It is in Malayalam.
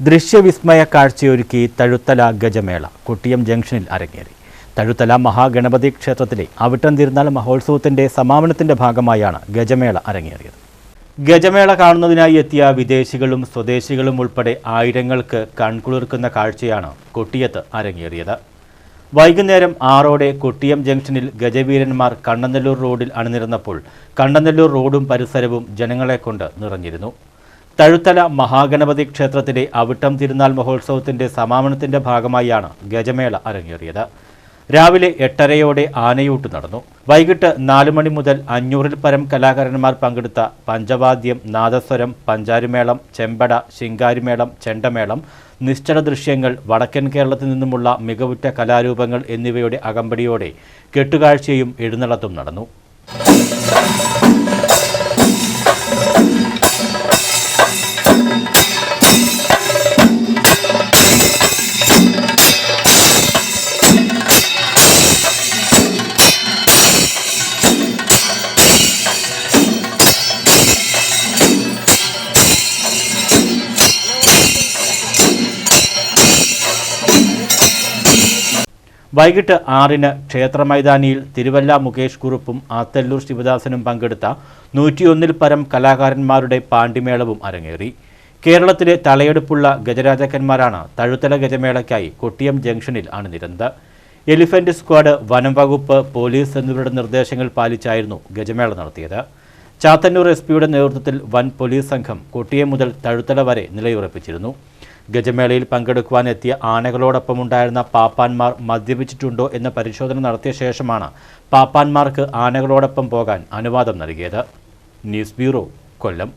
ദൃശ്യവിസ്മയ കാഴ്ചയൊരുക്കി തഴുത്തല ഗജമേള. കൊട്ടിയം ജംഗ്ഷനിൽ അരങ്ങേറി. തഴുത്തല മഹാഗണപതി ക്ഷേത്രത്തിലെ അവിട്ടം തിരുനാൾ മഹോത്സവത്തിന്റെ സമാപനത്തിന്റെ ഭാഗമായാണ് ഗജമേള അരങ്ങേറിയത്. ഗജമേള കാണുന്നതിനായി എത്തിയ വിദേശികളും സ്വദേശികളും ഉൾപ്പെടെ ആയിരങ്ങൾക്ക് കൺകുളിർക്കുന്ന കാഴ്ചയാണ് കൊട്ടിയത്ത് അരങ്ങേറിയത്. വൈകുന്നേരം ആറോടെ കൊട്ടിയം ജംഗ്ഷനിൽ ഗജവീരന്മാർ കണ്ണനല്ലൂർ റോഡിൽ അണിനിരന്നപ്പോൾ കണ്ണനല്ലൂർ റോഡും പരിസരവും ജനങ്ങളെ കൊണ്ട് നിറഞ്ഞിരുന്നു. തഴുത്തല മഹാഗണപതി ക്ഷേത്രത്തിലെ അവിട്ടം തിരുനാൾ മഹോത്സവത്തിന്റെ സമാപനത്തിന്റെ ഭാഗമായാണ് ഗജമേള അരങ്ങേറിയത്. രാവിലെ എട്ടരയോടെ ആനയൂട്ട് നടന്നു. വൈകിട്ട് നാലു മണി മുതൽ അഞ്ഞൂറിൽ പരം കലാകാരന്മാർ പങ്കെടുത്ത പഞ്ചവാദ്യം നാദസ്വരം പഞ്ചാരിമേളം ചെമ്പട ശിങ്കാരിമേളം ചെണ്ടമേളം നിശ്ചല ദൃശ്യങ്ങൾ വടക്കൻ കേരളത്തിൽ നിന്നുമുള്ള മികവുറ്റ കലാരൂപങ്ങൾ എന്നിവയുടെ അകമ്പടിയോടെ കെട്ടുകാഴ്ചയും എഴുന്നള്ളത്തും നടന്നു. വൈകിട്ട് ആറിന് ക്ഷേത്രമൈതാനിയിൽ തിരുവല്ല മുകേഷ് കുറുപ്പും ആത്തല്ലൂർ ശിവദാസനും പങ്കെടുത്ത നൂറ്റിയൊന്നിൽ പരം കലാകാരന്മാരുടെ പാണ്ഡിമേളവും അരങ്ങേറി. കേരളത്തിലെ തലയെടുപ്പുള്ള ഗജരാജാക്കന്മാരാണ് തഴുത്തല ഗജമേളയ്ക്കായി കൊട്ടിയം ജംഗ്ഷനിൽ അണിനിരുന്നത്. എലിഫന്റ് സ്ക്വാഡ് വനം വകുപ്പ് പോലീസ് എന്നിവരുടെ നിർദ്ദേശങ്ങൾ പാലിച്ചായിരുന്നു ഗജമേള നടത്തിയത്. ചാത്തന്നൂർ എസ് പിയുടെ നേതൃത്വത്തിൽ വൻ പോലീസ് സംഘം കൊട്ടിയം മുതൽ തഴുത്തല വരെ നിലയുറപ്പിച്ചിരുന്നു. ഗജമേളയിൽ പങ്കെടുക്കുവാനെത്തിയ ആനകളോടൊപ്പം ഉണ്ടായിരുന്ന പാപ്പാന്മാർ മദ്യപിച്ചിട്ടുണ്ടോ എന്ന പരിശോധന നടത്തിയ ശേഷമാണ് പാപ്പാന്മാർക്ക് ആനകളോടൊപ്പം പോകാൻ അനുവാദം നൽകിയത്. News bureau Kollam.